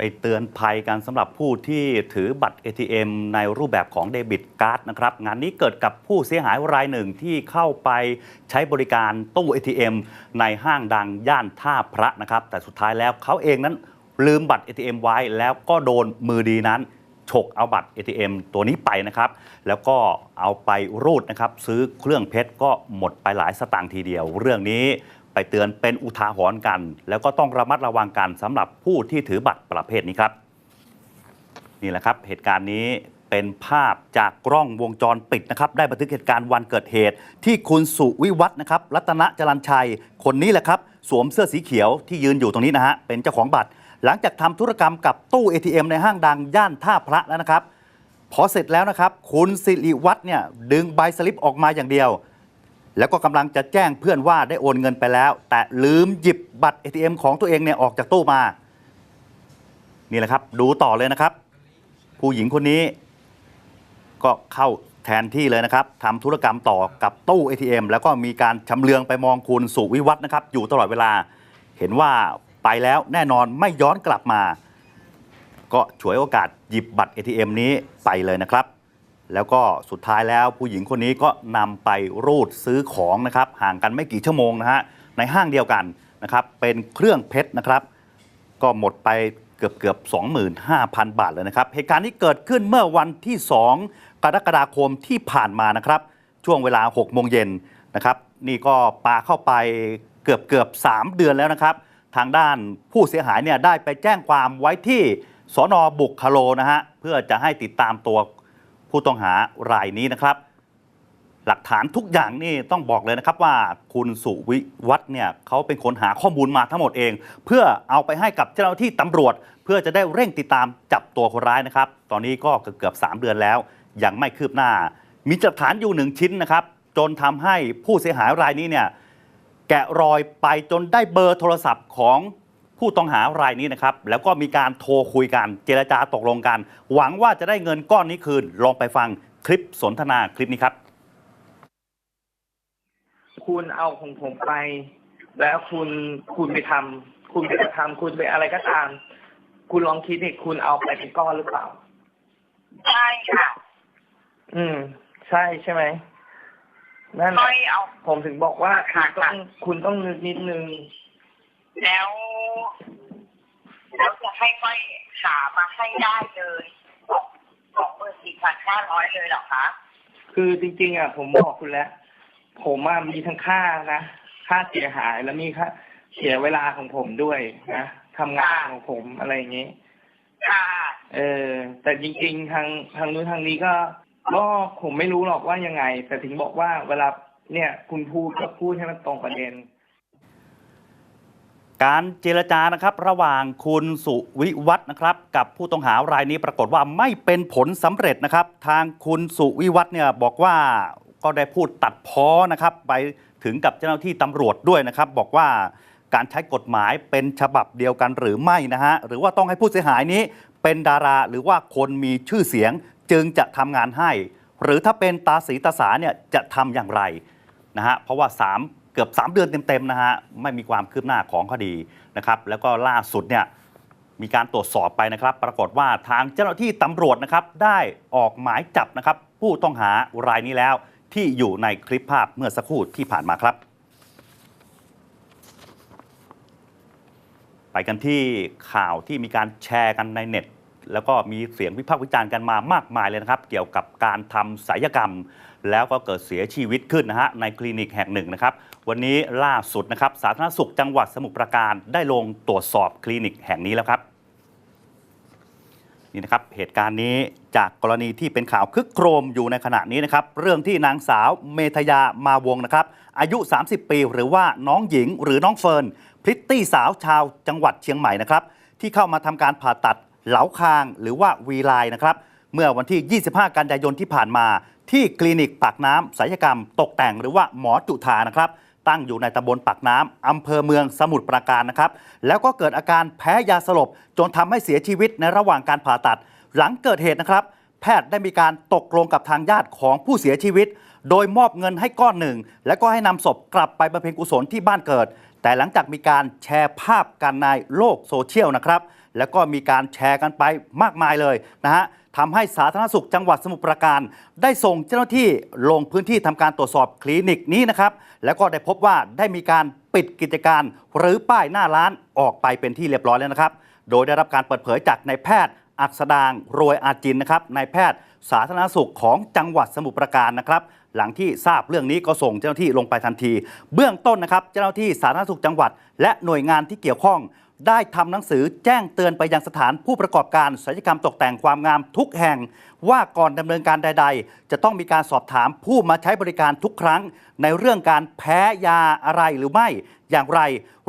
ไปเตือนภัยกันสำหรับผู้ที่ถือบัตร ATM ในรูปแบบของเดบิตการ์ดนะครับ งานนี้เกิดกับผู้เสียหายรายหนึ่งที่เข้าไปใช้บริการตู้ ATM ในห้างดังย่านท่าพระนะครับ แต่สุดท้ายแล้วเขาเองนั้นลืมบัตร ATM ไว้แล้วก็โดนมือดีนั้นฉกเอาบัตร ATM ตัวนี้ไปนะครับ แล้วก็เอาไปรูดนะครับ ซื้อเครื่องเพชรก็หมดไปหลายสตางค์ทีเดียว เรื่องนี้ ไปเตือนเป็นอุทาหรณ์กัน แล้วก็ต้องระมัดระวังกันสำหรับผู้ที่ถือบัตรประเภทนี้ครับ นี่แหละครับ เหตุการณ์นี้เป็นภาพจากกล้องวงจรปิดนะครับได้บันทึกเหตุการณ์วันเกิดเหตุ ที่คุณสุวิวัฒน์นะครับรัตนจรัญชัย คนนี้แหละครับสวมเสื้อสีเขียวที่ยืนอยู่ตรงนี้นะฮะเป็นเจ้าของบัตร หลังจากทำธุรกรรมกับตู้ ATM ในห้างดังย่านท่าพระแล้วนะครับพอเสร็จแล้วนะครับ คุณสิริวัฒน์เนี่ยดึงใบสลิปออกมาอย่างเดียว แล้วก็กำลังจะแจ้งเพื่อนว่าได้โอนเงินไปแล้ว แต่ลืมหยิบบัตร ATM ของตัวเองเนี่ยออกจากตู้มา นี่แหละครับ ดูต่อเลยนะครับ ผู้หญิงคนนี้ ก็เข้าแทนที่เลยนะครับทำธุรกรรมต่อกับตู้ ATM แล้วก็มีการชำเลืองไปมองคุณสุวิวัฒน์นะครับ อยู่ตลอดเวลา เห็นว่าไปแล้วแน่นอนไม่ย้อนกลับมา ก็ฉวยโอกาสหยิบบัตร ATM นี้ไปเลยนะครับ แล้วก็สุดท้ายแล้วผู้หญิงคนนี้ก็นำไปรูดซื้อของนะครับห่างกันไม่กี่ชั่วโมงนะฮะในห้างเดียวกันนะครับเป็นเครื่องเพชรนะครับ ก็หมดไปเกือบเกือบ25,000 บาทเลยนะครับเหตุการณ์นี้เกิดขึ้นเมื่อวันที่ 2 กรกฎาคมที่ผ่านมานะครับ ช่วงเวลา6โมงเย็นนะครับ นี่ก็ปาเข้าไปเกือบเกือบ3 เดือนแล้วนะครับ ทางด้านผู้เสียหายเนี่ยได้ไปแจ้งความไว้ที่สอนอบุคโลนะฮะเพื่อจะให้ติดตามตัว ผู้ต้องหารายนี้นะครับ หลักฐานทุกอย่างนี่ต้องบอกเลยนะครับว่าคุณสุวิวัฒน์เนี่ยเขาเป็นคนหาข้อมูลมาทั้งหมดเอง เพื่อเอาไปให้กับเจ้าหน้าที่ตำรวจ เพื่อจะได้เร่งติดตามจับตัวคนร้ายนะครับ ตอนนี้ก็เกือบ3เดือนแล้ว ยังไม่คืบหน้า มีหลักฐานอยู่หนึ่งชิ้นนะครับ จนทำให้ผู้เสียหายรายนี้เนี่ยแกะรอยไปจนได้เบอร์โทรศัพท์ของ ผู้ต้องหารายนี้นะครับ แล้วก็มีการโทรคุยกันเจรจาตกลงกัน หวังว่าจะได้เงินก้อนนี้คืน ลองไปฟังคลิปสนทนาคลิปนี้ครับ คุณเอาของผมไป แล้วคุณคุณไปทำคุณไปกระทำคุณไปอะไรก็ตาม คุณลองคิดดิคุณเอาไปเป็นก้อนหรือเปล่าใช่ค่ะ อืม ใช่ใช่ไหมนั่นค่อยเอา ผมถึงบอกว่าคุค่ะณต้องคุณต้องนึกนิดนึง แล้ว แล้วจะให้ค่อยหามาให้ได้เลยสองสองหมื่นสี่พันห้าร้อยเลยเหรอคะ คือจริง ๆอะผมบอกคุณแล้ว ผมอะมีทั้งค่านะค่าเสียหายแล้วมีค่าเสียเวลาของผมด้วยนะทำงานของผมอะไรอย่างนี้ ค่ะ เออ แต่จริง ๆ ทางทางนู้นทางนี้ก็ก็ผมไม่รู้หรอกว่ายังไง แต่ถึงบอกว่าเวลาเนี่ยคุณพูดก็พูดให้มันตรงประเด็น การเจรจานะครับระหว่างคุณสุวิวัฒนะครับ กับผู้ต้องหารายนี้ปรากฏว่าไม่เป็นผลสำเร็จนะครับ ทางคุณสุวิวัฒเนี่ยบอกว่าก็ได้พูดตัดพ้อนะครับ ไปถึงกับเจ้าหน้าที่ตำรวจด้วยนะครับ บอกว่าการใช้กฎหมายเป็นฉบับเดียวกันหรือไม่นะฮะหรือว่าต้องให้ผู้เสียหายนี้เป็นดาราหรือว่าคนมีชื่อเสียงจึงจะทำงานให้ หรือถ้าเป็นตาสีตาสาเนี่ยจะทำอย่างไรนะฮะเพราะว่า 3 กือบ 3 เดือนเต็มๆนะฮะไม่มีความคืบหน้าของคดีนะครับแล้วก็ล่าสุดเนี่ยมีการตรวจสอบไปนะครับ ปรากฏว่าทางเจ้าหน้าที่ตำรวจนะครับได้ออกหมายจับนะครับ ผู้ต้องหารายนี้แล้วที่อยู่ในคลิปภาพเมื่อสักครู่ที่ผ่านมาครับ ไปกันที่ข่าวที่มีการแชร์กันในเน็ต แล้วก็มีเสียงวิพากษ์วิจารณ์กันมามากมายเลยนะครับ เกี่ยวกับการทำศัลยกรรม แล้วก็เกิดเสียชีวิตขึ้นนะฮะในคลินิกแห่งหนึ่งนะครับ วันนี้ล่าสุดนะครับสาธารณสุขจังหวัดสมุทรปราการได้ลงตรวจสอบคลินิกแห่งนี้แล้วครับนี่นะครับเหตุการณ์นี้จากกรณีที่เป็นข่าวคึกโครมอยู่ในขณะนี้นะครับ เรื่องที่นางสาวเมธยามาวงนะครับ อายุ 30 ปี หรือว่าน้องหญิงหรือน้องเฟิร์นพริตตี้สาวชาวจังหวัดเชียงใหม่นะครับ ที่เข้ามาทำการผ่าตัด เหลาคางหรือว่าวีไลน์นะครับ เมื่อวันที่ 25 กันยายนที่ผ่านมา ที่คลินิกปากน้ำศัลยกรรม ตกแต่งหรือว่าหมอจุธานะครับตั้งอยู่ในตำบลปากน้ำอำเภอเมืองสมุทรปราการนะครับ แล้วก็เกิดอาการแพ้ยาสลบ จนทำให้เสียชีวิตในระหว่างการผ่าตัด หลังเกิดเหตุนะครับ แพทย์ได้มีการตกลงกับทางญาติของผู้เสียชีวิต โดยมอบเงินให้ก้อนหนึ่ง แล้วก็ให้นำศพกลับไปบำเพ็ญกุศลที่บ้านเกิด แต่หลังจากมีการแชร์ภาพกันในโลกโซเชียลนะครับ แล้วก็มีการแชร์กันไปมากมายเลยนะฮะทำให้สาธารณสุขจังหวัดสมุทรปราการ ได้ส่งเจ้าหน้าที่ลงพื้นที่ทำการตรวจสอบคลินิกนี้นะครับ แล้วก็ได้พบว่าได้มีการปิดกิจการ หรือป้ายหน้าร้านออกไปเป็นที่เรียบร้อยแล้วนะครับ โดยได้รับการเปิดเผยจากนายแพทย์อักษดางโรยอาจินนะครับนายแพทย์สาธารณสุขของจังหวัดสมุทรปราการนะครับ หลังที่ทราบเรื่องนี้ก็ส่งเจ้าหน้าที่ลงไปทันที เบื้องต้นนะครับ เจ้าหน้าที่สาธารณสุขจังหวัด และหน่วยงานที่เกี่ยวข้อง ได้ทำหนังสือแจ้งเตือนไปยังสถานผู้ประกอบการศัลยกรรมตกแต่งความงามทุกแห่ง ว่าก่อนดำเนินการใด ๆ จะต้องมีการสอบถามผู้มาใช้บริการทุกครั้ง ในเรื่องการแพ้ยาอะไรหรือไม่อย่างไร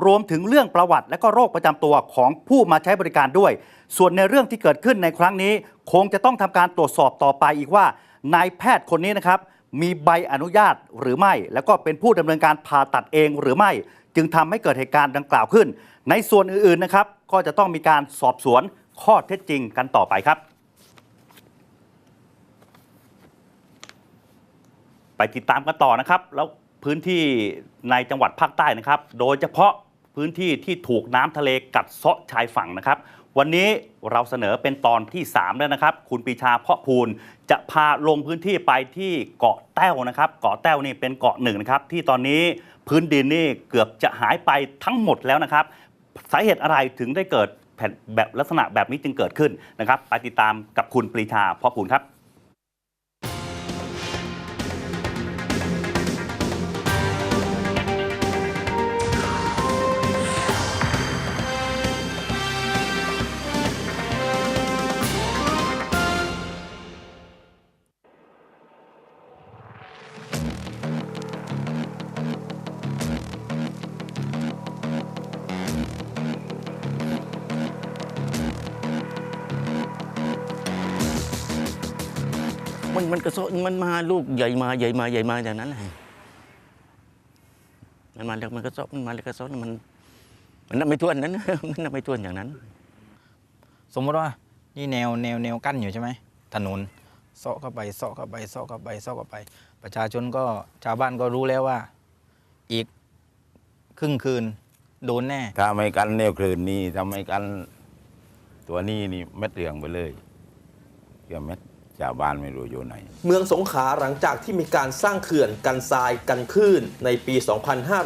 รวมถึงเรื่องประวัติและก็โรคประจำตัวของผู้มาใช้บริการด้วย ส่วนในเรื่องที่เกิดขึ้นในครั้งนี้ คงจะต้องทำการตรวจสอบต่อไปอีกว่านายแพทย์คนนี้นะครับมีใบอนุญาตหรือไม่ แล้วก็เป็นผู้ดำเนินการผ่าตัดเองหรือไม่ จึงทำให้เกิดเหตุการณ์ดังกล่าวขึ้น ในส่วนอื่นๆนะครับ ก็จะต้องมีการสอบสวนข้อเท็จจริงกันต่อไปครับ ไปติดตามกันต่อนะครับ แล้วพื้นที่ในจังหวัดภาคใต้นะครับ โดยเฉพาะพื้นที่ที่ถูกน้ำทะเลกัดเซาะชายฝั่งนะครับ วันนี้เราเสนอเป็นตอนที่ 3 แล้วนะครับ คุณปีชาเพาะพูนจะพาลงพื้นที่ไปที่เกาะแต้วนะครับ เกาะแต้วนี่เป็นเกาะหนึ่งนะครับ ที่ตอนนี้พื้นดินนี่เกือบจะหายไปทั้งหมดแล้วนะครับ สาเหตุอะไรถึงได้เกิดแผ่นแบบลักษณะแบบนี้จึงเกิดขึ้นนะครับ ไปติดตามกับคุณปรีชาเพาะพูลครับ มันมันกระโซะมันมาลูกใหญ่มาใหญ่มาใหญ่มาอย่างนั้นแหละมันมาแล้วมันกระโซะมันมาแล้วกระโซะมันมันนับไม่ถ้วนนั้นมันนับไม่ถ้วนอย่างนั้น สมมติว่านี่แนวแนวแนวกั้นอยู่ใช่ไหมถนนเซาะเข้าไปเซาะเข้าไปเซาะเข้าไปเซาะเข้าไป ประชาชนก็ชาวบ้านก็รู้แล้วว่า อีกครึ่งคืนโดนแน่ ถ้าไม่กันแนวคลื่นนี่ทำไม่กันตัวนี้นี่เม็ดเหลืองไปเลยเกี่ยวเม็ด ชาวบ้านไม่รู้อยู่ไหน เมืองสงขลาหลังจากที่มีการสร้างเขื่อนกันทรายกันคลื่นในปี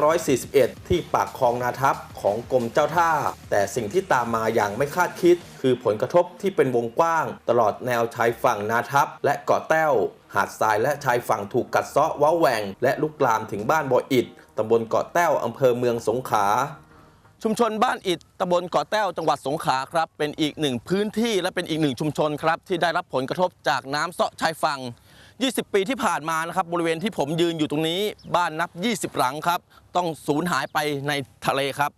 2541 ที่ปากคลองนาทับของกรมเจ้าท่า แต่สิ่งที่ตามมาอย่างไม่คาดคิด คือผลกระทบที่เป็นวงกว้าง ตลอดแนวชายฝั่งนาทับและเกาะแต้ว หาดทรายและชายฝั่งถูกกัดเซาะว้าแหวงและลุกลามถึงบ้านบ่ออิดตำบลเกาะแต้วอำเภอเมืองสงขลา ชุมชนบ้านอิดตำบลเกาะแต้ว จังหวัดสงขลาครับ เป็นอีกหนึ่งพื้นที่และเป็นอีกหนึ่งชุมชนครับ ที่ได้รับผลกระทบจากน้ำเซาะชายฝั่ง 20 ปีที่ผ่านมานะครับ บริเวณที่ผมยืนอยู่ตรงนี้ บ้านนับ 20 หลังครับ ต้องสูญหายไปในทะเลครับ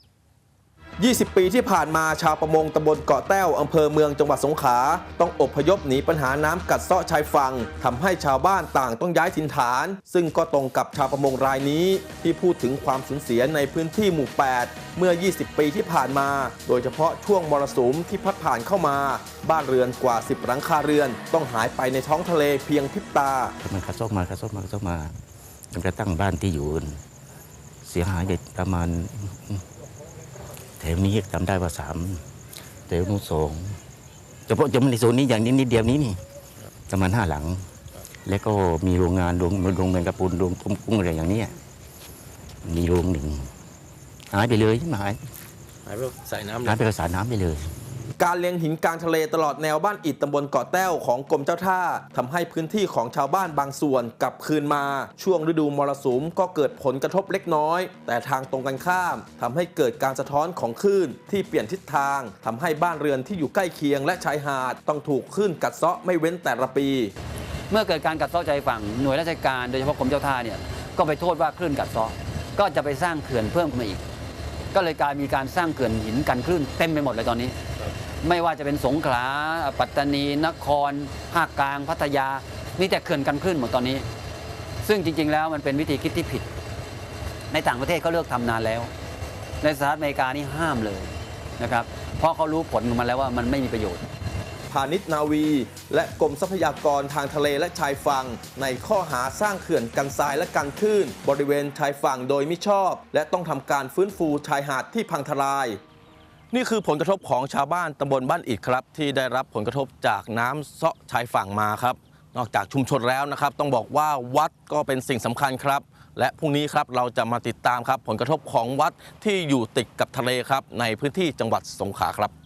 20 ปีที่ผ่านมาชาวประมงตำบลเกาะแต้วอำเภอเมืองจังหวัดสงขลาต้องอพยพหนีปัญหาน้ำกัดเซาะชายฝั่งทำให้ชาวบ้านต่างต้องย้ายถิ่นฐาน ซึ่งก็ตรงกับชาวประมงรายนี้ ที่พูดถึงความสูญเสียในพื้นที่หมู่ 8 เมื่อ 20 ปีที่ผ่านมา โดยเฉพาะช่วงมรสุมที่พัดผ่านเข้ามา บ้านเรือนกว่า 10 หลังคาเรือน ต้องหายไปในท้องทะเลเพียงพริบตามันกระโซะมากระโซะมากระโซะมาจนกระทั่งบ้านที่อยู่เสียหายไปประมาณ ถวนี้จำได้ว่าสามแถวนู้นสองเฉพาะจะในโซนนี้อย่างนี้นิดเดียวนี้นี่ประมาณห้าหลัง แล้วก็มีโรงงานโรงโรงเงินกระปุนโรงต้มกุ้งอะไรอย่างเนี้ยมีโรงหนึ่งหายไปเลยหายหายไปใส่น้ำหายไปกับสารน้ำไปเลย การเลี้ยงหินกลางทะเลตลอดแนวบ้านอิดตำบลเกาะแต้วของกรมเจ้าท่าทำให้พื้นที่ของชาวบ้านบางส่วนกลับคืนมา ช่วงฤดูมรสุมก็เกิดผลกระทบเล็กน้อย แต่ทางตรงกันข้ามทำให้เกิดการสะท้อนของคลื่นที่เปลี่ยนทิศทางทำให้บ้านเรือนที่อยู่ใกล้เคียงและชายหาดต้องถูกคลื่นกัดเซาะไม่เว้นแต่ละปี เมื่อเกิดการกัดเซาะชายฝั่งหน่วยราชการโดยเฉพาะกรมเจ้าท่าเนี่ยก็ไปโทษว่าคลื่นกัดเซาะก็จะไปสร้างเขื่อนเพิ่มขึ้นมาอีก ก็เลยกลายมีการสร้างเขื่อนหินกันคลื่นเต็มไปหมดเลยตอนนี้ ไม่ว่าจะเป็นสงขลาปัตตานี นคร ภาคกลาง พัทยา มีแต่เขื่อนกันคลื่นหมดตอนนี้ ซึ่งจริง ๆ แล้วมันเป็นวิธีคิดที่ผิด ในต่างประเทศเขาเลิกทำนานแล้ว ในสหรัฐอเมริกานี่ห้ามเลยนะครับ เพราะเขารู้ผลของมันแล้วว่ามันไม่มีประโยชน์พาณิชย์นาวี และกรมทรัพยากรทางทะเลและชายฝั่ง ในข้อหาสร้างเขื่อนกันทรายและกันคลื่น บริเวณชายฝั่งโดยมิชอบ และต้องทำการฟื้นฟูชายหาดที่พังทลาย นี่คือผลกระทบของชาวบ้านตำบลบ้านอิดครับ ที่ได้รับผลกระทบจากน้ำเซาะชายฝั่งมาครับ นอกจากชุมชนแล้วนะครับ ต้องบอกว่าวัดก็เป็นสิ่งสำคัญครับ และพรุ่งนี้ครับเราจะมาติดตามครับ ผลกระทบของวัดที่อยู่ติดกับทะเลครับ ในพื้นที่จังหวัดสงขลาครับ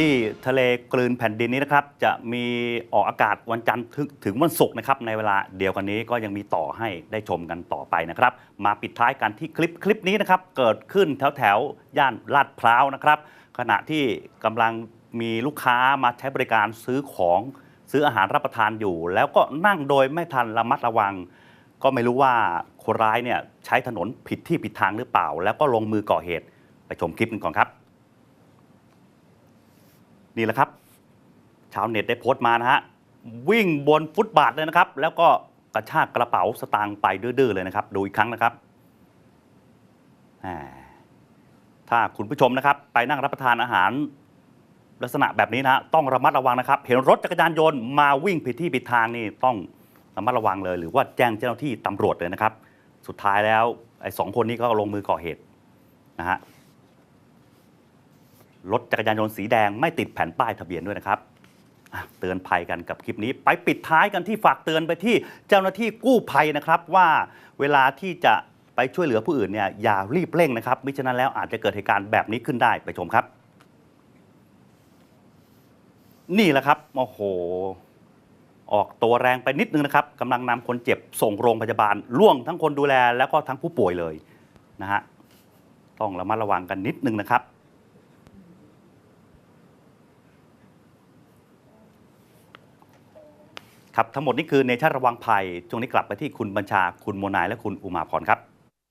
รีส์ทะเลกลืนแผ่นดินนี้นะครับ จะมีออกอากาศวันจันทร์ถึงวันศุกร์นะครับ ในเวลาเดียวกันนี้ก็ยังมีต่อให้ได้ชมกันต่อไปนะครับ มาปิดท้ายกันที่คลิปคลิปนี้นะครับ เกิดขึ้นแถวแถวย่านลาดพร้าวนะครับ ขณะที่กำลังมีลูกค้ามาใช้บริการซื้อของซื้ออาหารรับประทานอยู่ แล้วก็นั่งโดยไม่ทันระมัดระวัง ก็ไม่รู้ว่าคนร้ายเนี่ยใช้ถนนผิดที่ผิดทางหรือเปล่า แล้วก็ลงมือก่อเหตุไปชมคลิปกันก่อนครับ นี่แหละครับ ชาวเน็ตได้โพสต์มานะฮะวิ่งบนฟุตบาทเลยนะครับ แล้วก็กระชากกระเป๋าสตางค์ไปดื้อๆเลยนะครับ ดูอีกครั้งนะครับถ้าคุณผู้ชมนะครับ ไปนั่งรับประทานอาหาร ลักษณะแบบนี้นะฮะต้องระมัดระวังนะครับ เห็นรถจักรยานยนต์มาวิ่งผิดที่ผิดทางนี่ต้องระมัดระวังเลย หรือว่าแจ้งเจ้าหน้าที่ตำรวจเลยนะครับ สุดท้ายแล้วไอ้สองคนนี้ก็ลงมือก่อเหตุนะฮะ รถจักรยานยนต์สีแดงไม่ติดแผ่นป้ายทะเบียนด้วยนะครับเตือนภัยกันกับคลิปนี้ ไปปิดท้ายกันที่ฝากเตือนไปที่เจ้าหน้าที่กู้ภัยนะครับว่าเวลาที่จะไปช่วยเหลือผู้อื่นเนี่ยอย่ารีบเร่งนะครับมิฉะนั้นแล้วอาจจะเกิดเหตุการณ์แบบนี้ขึ้นได้ไปชมครับ นี่แหละครับโอ้โห ออกตัวแรงไปนิดนึงนะครับกำลังนำคนเจ็บส่งโรงพยาบาลล่วงทั้งคนดูแลแล้วก็ทั้งผู้ป่วยเลยนะฮะต้องระมัดระวังกันนิดนึงนะครับ ครับทั้งหมดนี้คือในชั่นระวังภัยช่วงนี้กลับไปที่คุณบัญชาคุณโมนายและคุณอุมาพรครับ